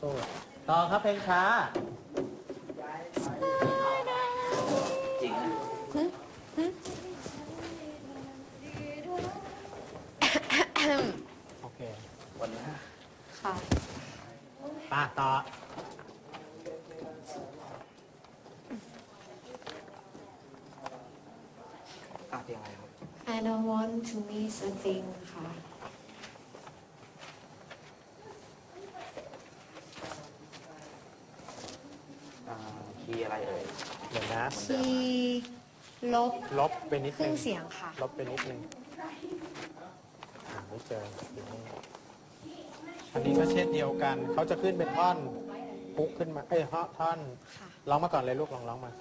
สู้ๆต่อครับเพลงช้า จริงนะโอเควันนี้ค่ะป่ะต่อ อะเพลงอะไรครับ I don't want to miss a thing ค่ะ อ่าคีย์อะไรเอ่ย เดี๋ยว นะที่ลบลบไปนิดครึ่นึงงเสียงค่ะ ลบไปนิดนึงอ่าไม่เจออยู่นี่อันนี้ก็เช่นเดียวกัน เขาจะขึ้นเป็นท่อนพุกขึ้นมา เอ้ยฮะท่อน ค่ะ ร้องมาก่อนเลยลูกลองร้องมา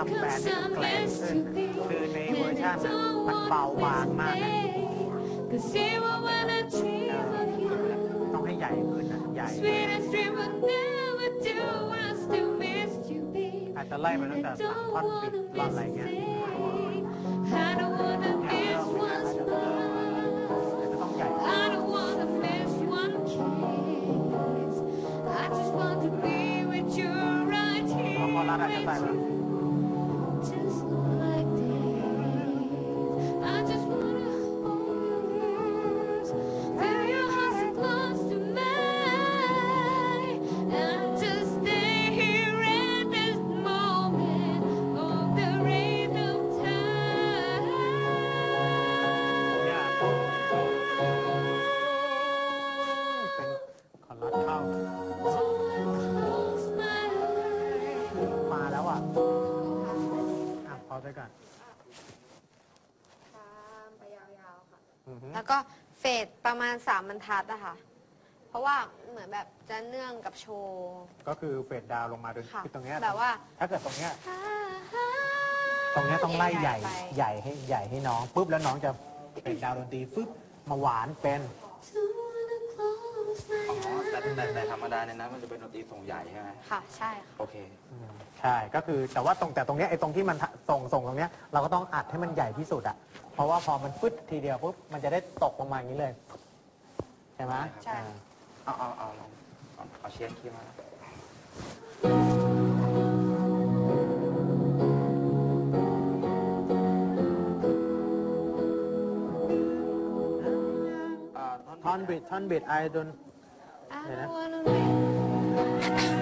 asleep ทำแบรน cause ด์ให้มัน I แกลง miss ขึ้น you babe คือในเวอร์ชันน่ะมันเบาบางมากนะ Cause even when I dream of you ต้องให้ใหญ่ขึ้นนะใหญ่ Sweetest dream I never do I still miss you babe อาจจะไล่มาตั้งแต่สามท่อนปิดรอนอะไรเงี้ย I don't wanna แนว miss เริ่ม one อาจจะเริ่ม smile อาจจะต้องใหญ่ I don't wanna miss one kiss I just want to be with you right พอพอรัดอาจจะ here ใส่ with มา you ก็เฟดประมาณสามบรรทัดอะค่ะ เพราะว่าเหมือนแบบจะเนื่องกับโชว์ ก็คือเฟดดาวน์ลงมาโดยค่ะคือตรงเนี้ยแบบว่า ถ้าเกิดตรงเนี้ยตรงเนี้ยต้องไล่ใหญ่ไปใหญ่ให้ใหญ่ให้น้องปุ๊บแล้วน้องจะเป็นดาวดนตรีฟึบมาหวานเป็น Don't wanna close my อ๋อ แต่ eyes. แต่แต่ธรรมดาเนี่ยนะมันจะเป็นดนตรีส่งใหญ่ใช่ไหมค่ะ ใช่ค่ะ โอเคอืมใช่ก็คือแต่ว่าตรงแต่ตรงเนี้ยไอ้ตรงที่มันส่งส่งตรงเนี้ยเราก็ต้องอัดให้มันใหญ่ที่สุดอะเพราะว่าพอมันฟึดทีเดียวปุ๊บมันจะได้ตกลงมาอย่างนี้เลยใช่ไหมใช่ อ่า เอาเอาเอาลองเอาเอาเชียร์คีย์มา อ่าท่อนบิดท่อนบิดไอดน I Yeah. Don't wanna miss. I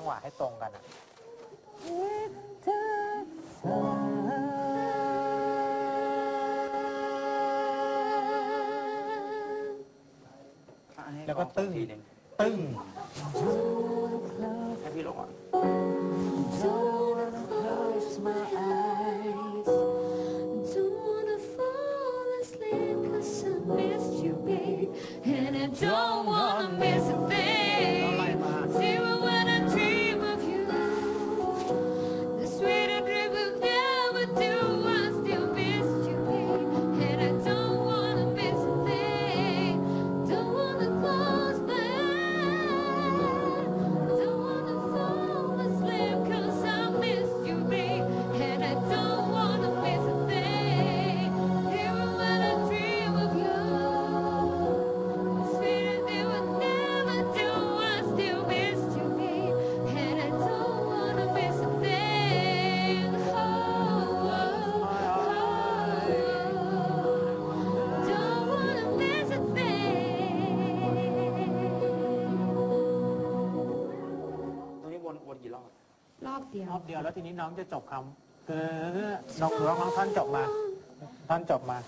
จังหวะให้ตรงกันอะแล้วก็ตึ้งทีหนึ่งตึ้งให้พี่ลงอะ Close my eyes. Don't เดียว รอบเดียวแล้วทีนี้น้องจะจบคำคือน้องร้องน้องท่อนจบมา ท่อนจบมา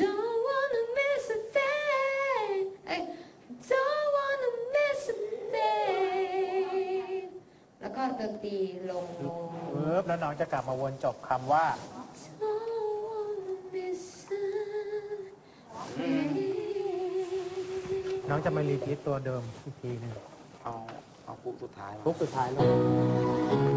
Don't wanna miss a thing. Hey, don't wanna miss a thing. แล้วก็ดนตรีลงลง ปึ๊บแล้วน้องจะกลับมาวนจบคำว่า Don't wanna miss a thing. น้องจะมารีพีทตัวเดิมอีกทีหนึ่ง คุกสุดท้ายแล้ว คุกสุดท้ายแล้ว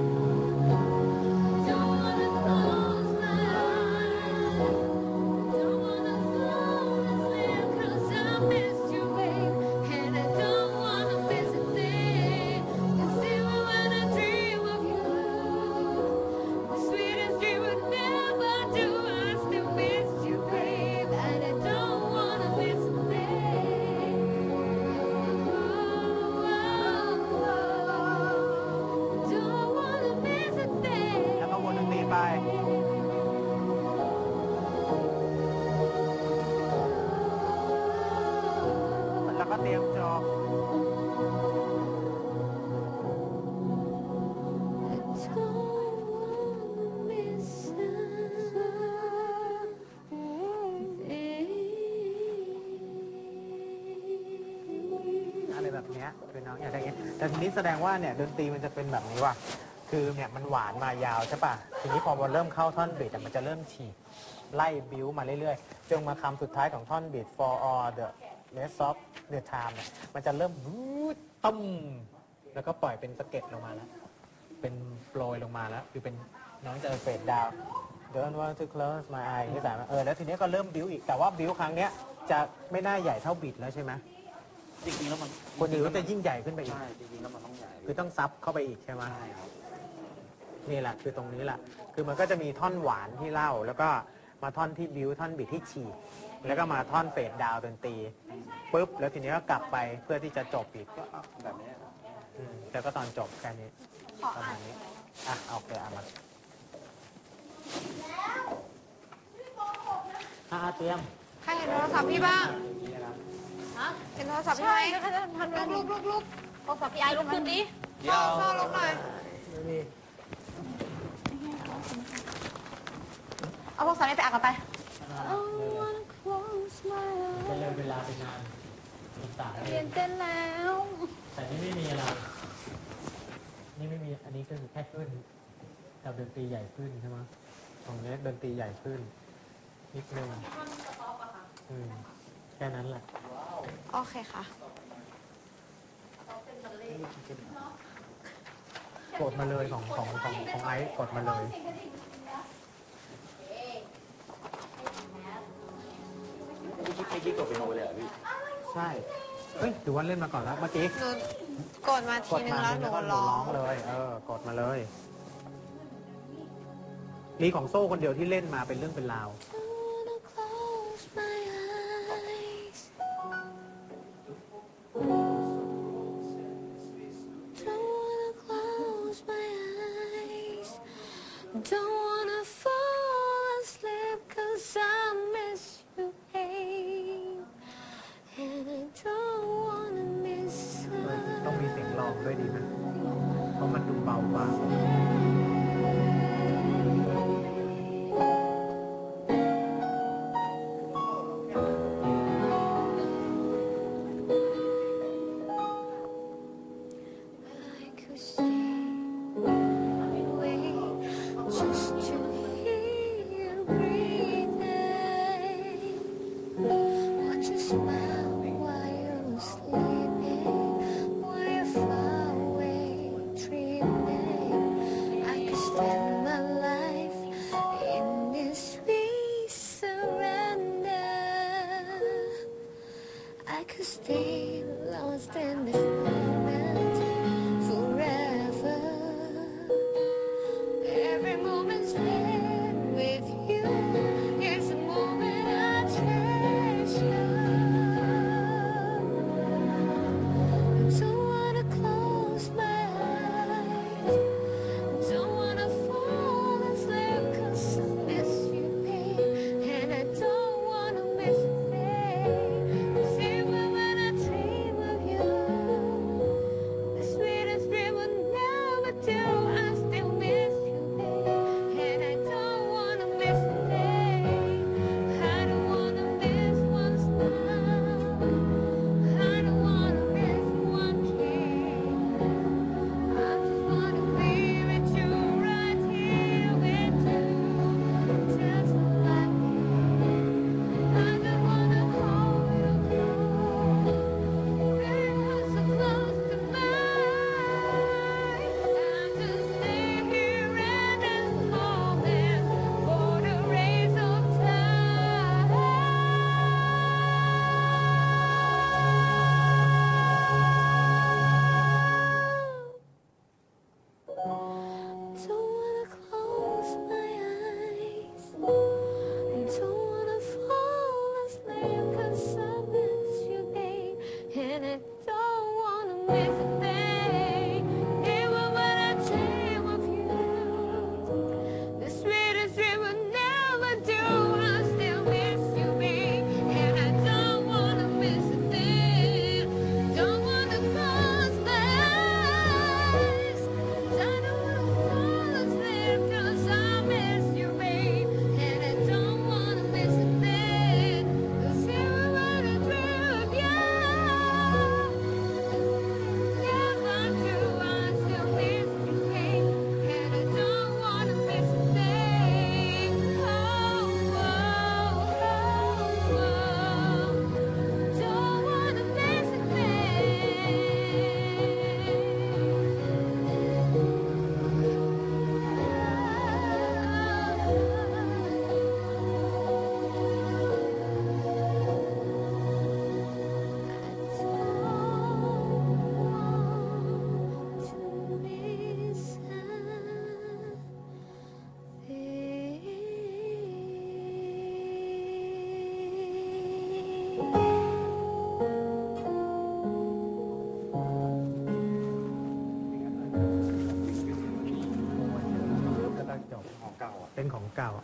ก็วนดนตรีไปแล้วก็เตรียมจบอะไรแบบเนี้ยคือน้องอยากได้เงี้ยแต่ทีนี้แสดงว่าเนี่ยดนตรีมันจะเป็นแบบนี้ว่ะ คือเนี่ยมันหวานมายาวใช่ป่ะ ทีนี้พอมันเริ่มเข้าท่อนบีทมันจะเริ่มฉีกไล่บิวมาเรื่อยๆ จนมาคำสุดท้ายของท่อนบีท for all the rest of the time เนี่ยมันจะเริ่มวูดตุ้มแล้วก็ปล่อยเป็นสะเก็ดลงมาแล้ว เป็นโปรยลงมาแล้ว คือเป็นน้องจะเฟดดาว don't want to close my eye ที่สามเออแล้วทีนี้ก็เริ่มบิวอีกแต่ว่าบิวครั้งเนี้ยจะไม่น่าใหญ่เท่าบิดแล้วใช่ไหมจริงๆแล้วมันคนอื่นก็จะยิ่งใหญ่ขึ้นไปอีก ใช่จริงๆแล้วมันต้องใหญ่คือต้องซับเข้าไปอีกใช่ไหมใช่ครับ นี่แหละคือตรงนี้แหละคือมันก็จะมีท่อนหวานที่เล่า แล้วก็มาท่อนที่บิวท่อนบิดที่ฉีกแล้วก็มาท่อนเฟดดาวน์ดนตรีปุ๊บแล้วทีนี้ก็กลับไปเพื่อที่จะจบอีกก็เอาแบบนี้อืมแล้วก็ตอนจบแค่นี้ขอประอ่ามาณนี้อะโอเคเอามาอะเตรียมใครเห็นโทรศัพท์พี่บ้างอย่างนี้นะครับเห็นโทรศัพท์พี่ไหมลุกลุกลุกลุกโทรศัพท์พี่ไอ้ลุกขึ้นดิเดี๋ยว โซ่ลุกหน่อย ไม่มี เอาโทรศัพท์นี้ไปอ่านกันไป Close my ไปเลยเวลาไปนานสาย eyes. เรียนเต้นแล้ว แต่นี่ไม่มีอะไร นี่ไม่มีอันนี้ก็คือแค่ขึ้นกับดนตรีใหญ่ขึ้นใช่ไหมของเนี้ยดนตรีใหญ่ขึ้นนิดนึงอืมแค่นั้นแหละ โอเคค่ะ กดมาเลยของของของของไอซ์กดมาเลยไม่คิดไม่คิดกดเป็นโนเลยเหรอพี่ ใช่เฮ้ยถือว่าเล่นมาก่อนแล้วเมื่อกี้หนูกดมากทีดนึงมาแล้วหนูก็ร้องเลย เออกดมาเลยลีของโซ่คนเดียวที่เล่นมาเป็นเรื่องเป็นราว Don't ด้วยดีนะ เพราะมันดูเบาบาง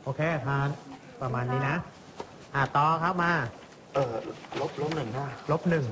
โอเคทาประมาณนี้นะ อะต่อครับมา เออลบลบหนึ่งนะลบหนึ่ง